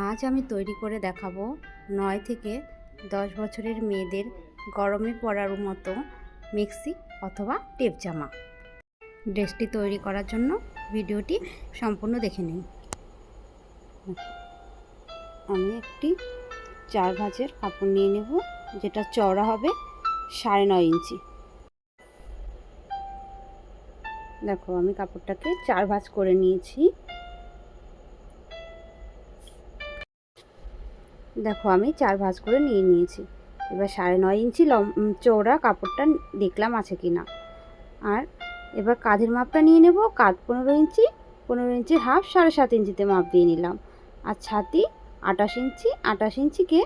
আজ আমি তৈরি করে দেখাবো নয় থেকে দশ বছরের মেয়েদের গরমে পরার মতো মেক্সি অথবা টেপ জামা। ড্রেসটি তৈরি করার জন্য ভিডিওটি সম্পূর্ণ দেখে নিন। আমি একটি চার ভাঁজের কাপড় নিয়ে নেব, যেটা চওড়া হবে সাড়ে নয় ইঞ্চি। দেখো, আমি কাপড়টাকে চার ভাঁজ করে নিয়েছি। দেখো, আমি চার ভাঁজ করে নিয়ে নিয়েছি। এবার সাড়ে নয় ইঞ্চি লম চৌড়া কাপড়টা দেখলাম আছে কি না আর এবার কাঁধের মাপটা নিয়ে নেব, কাঁধ পনেরো ইঞ্চি পনেরো ইঞ্চি হাফ, সাড়ে সাত ইঞ্চিতে মাপ দিয়ে নিলাম। আর ছাতি আটাশ ইঞ্চি, আটাশ ইঞ্চিকে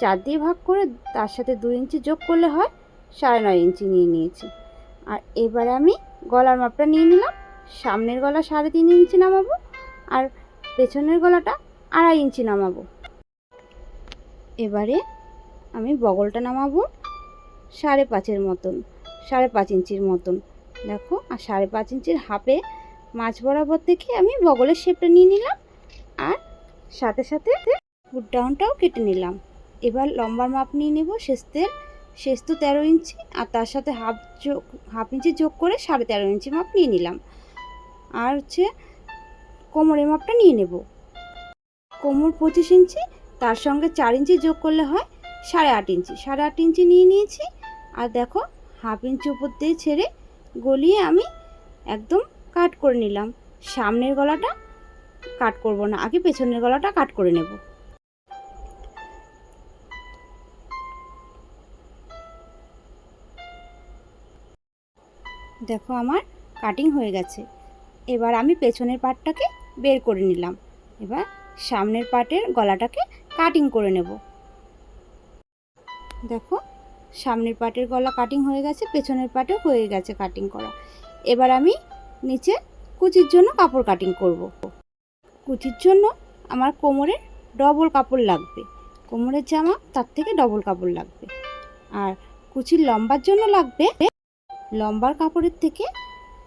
চার দিয়ে ভাগ করে তার সাথে দু ইঞ্চি যোগ করলে হয় সাড়ে নয় ইঞ্চি নিয়ে নিয়েছি। আর এবারে আমি গলার মাপটা নিয়ে নিলাম, সামনের গলা সাড়ে তিন ইঞ্চি নামাবো, আর পেছনের গলাটা আড়াই ইঞ্চি নামাবো। এবারে আমি বগলটা নামাবো সাড়ে পাঁচের মতন, সাড়ে পাঁচ ইঞ্চির মতন। দেখো, আর সাড়ে পাঁচ ইঞ্চির হাফে মাছ বরাবর থেকে আমি বগলের শেপটা নিয়ে নিলাম আর সাথে সাথে ফুট ডাউনটাও কেটে নিলাম। এবার লম্বার মাপ নিয়ে নেব শেস্তের শেষ তো তেরো ইঞ্চি আর তার সাথে হাফ যোগ, হাফ ইঞ্চি যোগ করে সাড়ে তেরো ইঞ্চি মাপ নিয়ে নিলাম। আর হচ্ছে কোমরের মাপটা নিয়ে নেব। কোমর পঁচিশ ইঞ্চি তার সঙ্গে চার ইঞ্চি যোগ করলে হয় সাড়ে আট ইঞ্চি। সাড়ে আট ইঞ্চি নিয়ে নিয়েছি। আর দেখো, হাফ ইঞ্চি উপর দিয়ে ছেড়ে গলিয়ে আমি একদম কাট করে নিলাম। সামনের গলাটা কাট করব না, আগে পেছনের গলাটা কাট করে নেব। দেখো, আমার কাটিং হয়ে গেছে। এবার আমি পেছনের পাটটাকে বের করে নিলাম। এবার সামনের পাটের গলাটাকে কাটিং করে নেব। দেখো, সামনের পার্টের গলা কাটিং হয়ে গেছে, পেছনের পার্টেও হয়ে গেছে কাটিং করা। এবার আমি নিচে কুচির জন্য কাপড় কাটিং করব। কুচির জন্য আমার কোমরে ডবল কাপড় লাগবে। কোমরের জামা তার থেকে ডবল কাপড় লাগবে। আর কুচির লম্বার জন্য লাগবে, লম্বার কাপড়ের থেকে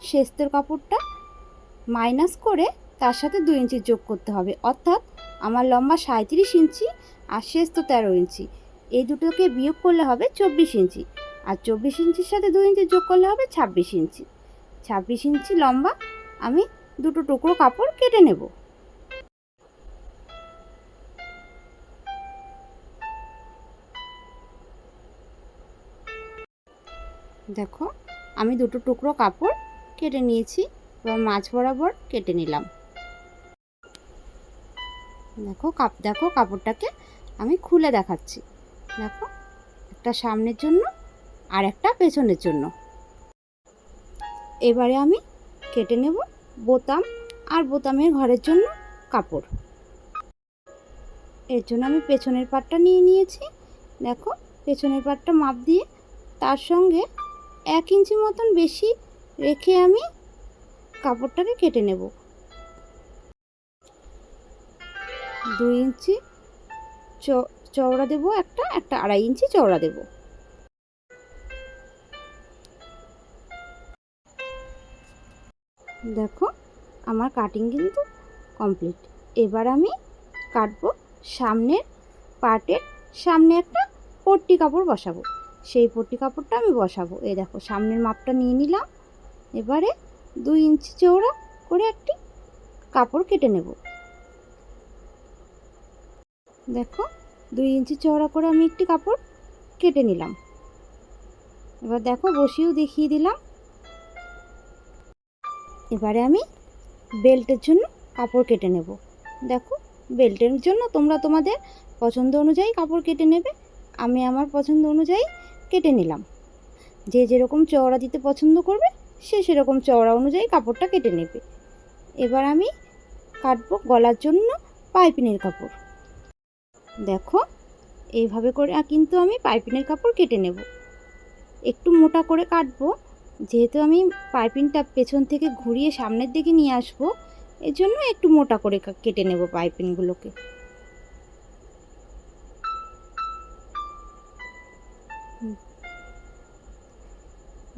শেস্তের কাপড়টা মাইনাস করে তার সাথে দু ইঞ্চি যোগ করতে হবে। অর্থাৎ আমার লম্বা সাঁত্রিশ ইঞ্চি আর শেষ তো তেরো ইঞ্চি। এই দুটোকে বিয়োগ করলে হবে চব্বিশ ইঞ্চি আর চব্বিশ ইঞ্চির সাথে দু ইঞ্চি যোগ করলে হবে ছাব্বিশ ইঞ্চি। ছাব্বিশ ইঞ্চি লম্বা, আমি দুটো টুকরো কাপড় কেটে নেব। দেখো, আমি দুটো টুকরো কাপড় কেটে নিয়েছি এবার মাছ বরাবর কেটে নিলাম। দেখো কাপ, দেখো কাপড়টাকে আমি খুলে দেখাচ্ছি। দেখো, একটা সামনের জন্য আর একটা পেছনের জন্য। এবারে আমি কেটে নেব বোতাম আর বোতামের ঘরের জন্য কাপড়। এর জন্য আমি পেছনের পাটটা নিয়ে নিয়েছি। দেখো, পেছনের পাটটা মাপ দিয়ে তার সঙ্গে এক ইঞ্চি মতন বেশি রেখে আমি কাপড়টাকে কেটে নেব। দুই ইঞ্চি চওড়া দেব একটা একটা আড়াই ইঞ্চি চওড়া দেব। দেখো, আমার কাটিং কিন্তু কমপ্লিট এবার আমি কাটবো সামনের পার্টের সামনে একটা পট্টি কাপড় বসাবো। সেই পট্টি কাপড়টা আমি বসাবো। এই দেখো, সামনের মাপটা নিয়ে নিলাম। এবারে দুই ইঞ্চি চওড়া করে একটি কাপড় কেটে নেব। দেখো, দুই ইঞ্চি চওড়া করে আমি একটি কাপড় কেটে নিলাম। এবার দেখো, বসিয়েও দেখিয়ে দিলাম। এবারে আমি বেল্টের জন্য কাপড় কেটে নেব। দেখো, বেল্টের জন্য তোমরা তোমাদের পছন্দ অনুযায়ী কাপড় কেটে নেবে, আমি আমার পছন্দ অনুযায়ী কেটে নিলাম। যে যেরকম চওড়া দিতে পছন্দ করবে, সে সেরকম চওড়া অনুযায়ী কাপড়টা কেটে নেবে। এবার আমি কাটবো গলার জন্য পাইপিনের কাপড়। দেখো, এইভাবে করে কিন্তু আমি পাইপিনের কাপড় কেটে নেব। একটু মোটা করে কাটবো, যেহেতু আমি পাইপিনটা পেছন থেকে ঘুরিয়ে সামনের দিকে নিয়ে আসব এর জন্য একটু মোটা করে কেটে নেব পাইপিনগুলোকে।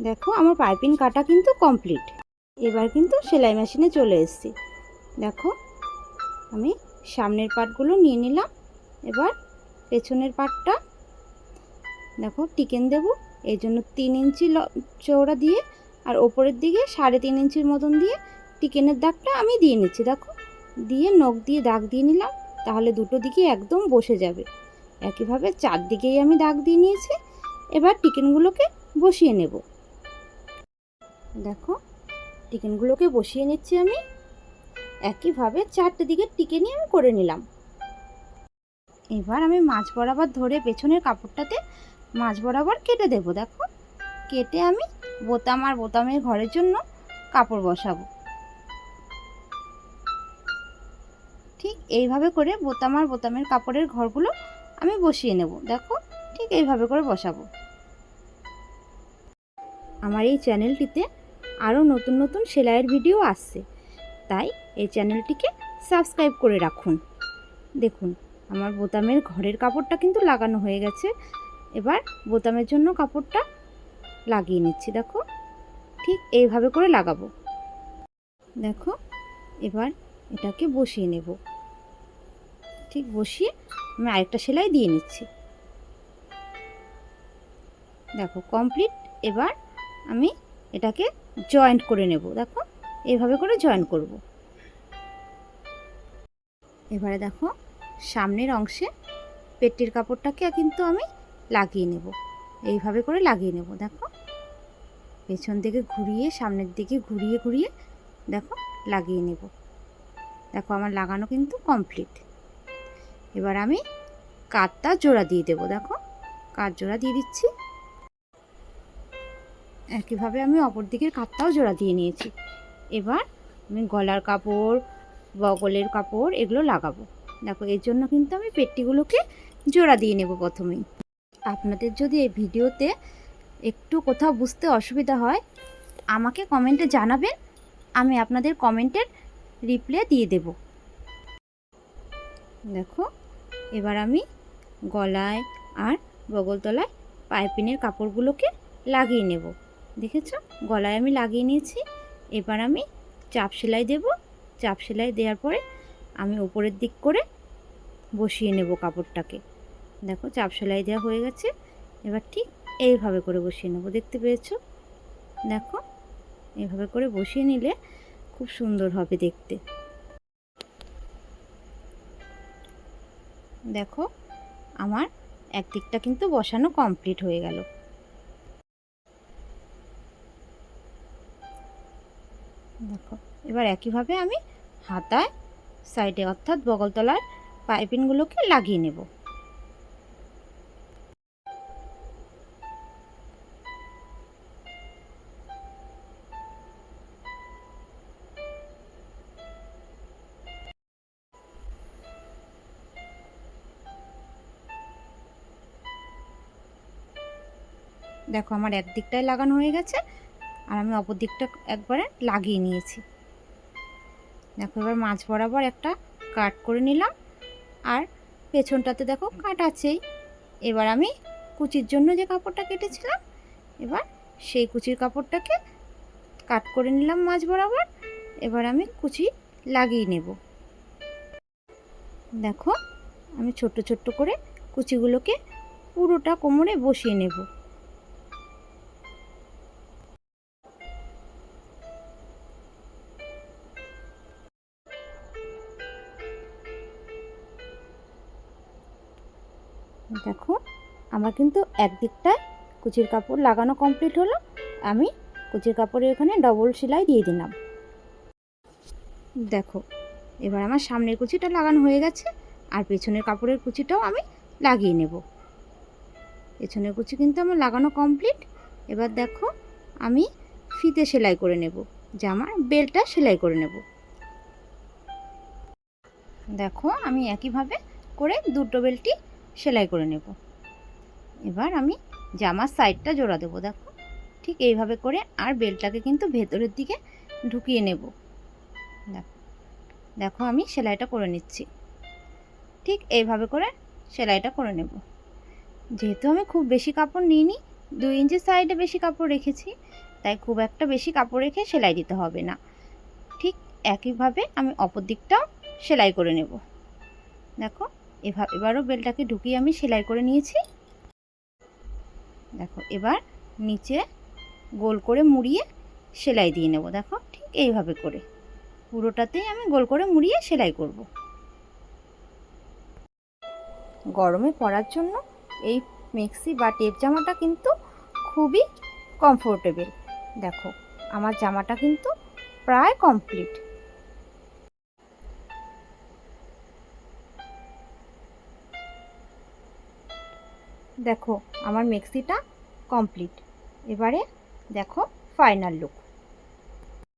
দেখো, আমার পাইপিন কাটা কিন্তু কমপ্লিট। এবার কিন্তু সেলাই মেশিনে চলে এসেছি। দেখো, আমি সামনের পাটগুলো নিয়ে নিলাম। এবার পেছনের পাটটা, দেখো টিকেন দেব এই জন্য তিন ইঞ্চি চওড়া দিয়ে, আর ওপরের দিকে সাড়ে তিন ইঞ্চির মতন দিয়ে টিকেনের দাগটা আমি দিয়ে নিচ্ছি, দেখো। দিয়ে নখ দিয়ে দাগ দিয়ে নিলাম, তাহলে দুটো দিকে একদম বসে যাবে। একইভাবে চারদিকেই আমি দাগ দিয়ে নিয়েছি, এবার টিকেনগুলোকে বসিয়ে নেব। দেখো, টিকেনগুলোকে বসিয়ে নিচ্ছি আমি। একইভাবে চারটে দিকে টিকেনই আমি করে নিলাম। এবার আমি মাছ বরাবর ধরে পেছনের কাপড়টাতে মাছ বরাবর কেটে দেবো, দেখো। কেটে আমি বোতাম আর বোতামের ঘরের জন্য কাপড় বসাবো। ঠিক এইভাবে করে বোতাম আর বোতামের কাপড়ের ঘরগুলো আমি বসিয়ে নেব, দেখো। ঠিক এইভাবে করে বসাবো। আমার এই চ্যানেলটিতে আরও নতুন নতুন সেলাইয়ের ভিডিও আসছে, তাই এই চ্যানেলটিকে সাবস্ক্রাইব করে রাখুন। দেখুন আমার বোতামের ঘরের কাপড়টা কিন্তু লাগানো হয়ে গেছে। এবার বোতামের জন্য কাপড়টা লাগিয়ে নিচ্ছি, দেখো। ঠিক এইভাবে করে লাগাবো। দেখো, এবার এটাকে বসিয়ে নেব। ঠিক বসিয়ে আমি আরেকটা সেলাই দিয়ে নিচ্ছি। দেখো, কমপ্লিট। এবার আমি এটাকে জয়েন্ট করে নেব, দেখো। এইভাবে করে জয়েন করব। এবারে দেখো সামনের অংশে পেটির কাপড়টাকে কিন্তু আমি লাগিয়ে নেব। এইভাবে করে লাগিয়ে নেব, দেখো। পেছন দিকে ঘুরিয়ে, সামনের দিকে ঘুরিয়ে ঘুরিয়ে, দেখো, লাগিয়ে নেব। দেখো, আমার লাগানো কিন্তু কমপ্লিট এবার আমি কাঠটা জোড়া দিয়ে দেবো, দেখো। কাঠ জোড়া দিয়ে দিচ্ছি। একইভাবে আমি অপর দিকের কাঠটাও জোড়া দিয়ে নিয়েছি। এবার আমি গলার কাপড়, বগলের কাপড় এগুলো লাগাবো। দেখো, এর জন্য কিন্তু আমি পেট্টিগুলোকে জোড়া দিয়ে নেব প্রথমেই। আপনাদের যদি এই ভিডিওতে একটু কোথাও বুঝতে অসুবিধা হয়, আমাকে কমেন্টে জানাবেন, আমি আপনাদের কমেন্টের রিপ্লাই দিয়ে দেব। দেখো, এবার আমি গলায় আর বগলতলায় পাইপিনের কাপড়গুলোকে লাগিয়ে নেব। দেখেছ? গলায় আমি লাগিয়ে নিয়েছি। এবার আমি চাপ সেলাই দেব। চাপ সেলাই দেওয়ার পরে আমি উপরের দিক করে বসিয়ে নেব কাপড়টাকে। দেখো চাপ সেলাই দেওয়া হয়ে গেছে। এবার ঠিক এইভাবে করে বসিয়ে নেব, দেখতে পেয়েছ? দেখো, এইভাবে করে বসিয়ে নিলে খুব সুন্দর হবে দেখতে। দেখো, আমার একদিকটা কিন্তু বসানো কমপ্লিট হয়ে গেল। দেখো, এবার একইভাবে আমি হাতায় সাইডে অর্থাৎ বগলতলার পাইপিনগুলোকে লাগিয়ে নেব। দেখো আমার একদিকটাই লাগানো হয়ে গেছে আর আমি অপর দিকটা একবারে লাগিয়ে নিয়েছি। দেখো, এবার মাছ বরাবর একটা কাট করে নিলাম। আর পেছনটাতে দেখো কাট আছেই। এবার আমি কুচির জন্য যে কাপড়টা কেটেছিলাম, এবার সেই কুচির কাপড়টাকে কাট করে নিলাম মাছ বরাবর। এবার আমি কুচি লাগিয়ে নেব। দেখো, আমি ছোট্ট ছোট্ট করে কুচিগুলোকে পুরোটা কোমরে বসিয়ে নেব। দেখো, আমার কিন্তু একদিকটায় কুচির কাপড় লাগানো কমপ্লিট হলো। আমি কুচির কাপড়ের এখানে ডবল সেলাই দিয়ে দিলাম। দেখো, এবার আমার সামনের কুচিটা লাগানো হয়ে গেছে, আর পেছনের কাপড়ের কুচিটাও আমি লাগিয়ে নেব। পেছনের কুচি কিন্তু আমার লাগানো কমপ্লিট এবার দেখো, আমি ফিতে সেলাই করে নেব জামার বেলটা সেলাই করে নেব। দেখো, আমি একইভাবে করে দুটো বেলটি সেলাই করে নেব। এবার আমি জামার সাইডটা জোড়া দেবো, দেখো। ঠিক এইভাবে করে আর বেলটাকে কিন্তু ভেতরের দিকে ঢুকিয়ে নেব। দেখো দেখো আমি সেলাইটা করে নিচ্ছি। ঠিক এইভাবে করে সেলাইটা করে নেব। যেহেতু আমি খুব বেশি কাপড় নিইনি, দুই ইঞ্চি সাইডে বেশি কাপড় রেখেছি, তাই খুব একটা বেশি কাপড় রেখে সেলাই দিতে হবে না। ঠিক একইভাবে আমি অপর দিকটাও সেলাই করে নেব। দেখো এভাবে এবারও বেলটাকে ঢুকিয়ে আমি সেলাই করে নিয়েছি। দেখো, এবার নিচে গোল করে মুড়িয়ে সেলাই দিয়ে নেব। দেখো, ঠিক এইভাবে করে। পুরোটাতেই আমি গোল করে মুড়িয়ে সেলাই করব। গরমে পরার জন্য এই মেক্সি বা টেপ জামাটা কিন্তু খুবই কমফোর্টেবল দেখো, আমার জামাটা কিন্তু প্রায় কমপ্লিট দেখো আমার মেক্সিটা কমপ্লিট এবারে দেখো ফাইনাল লুক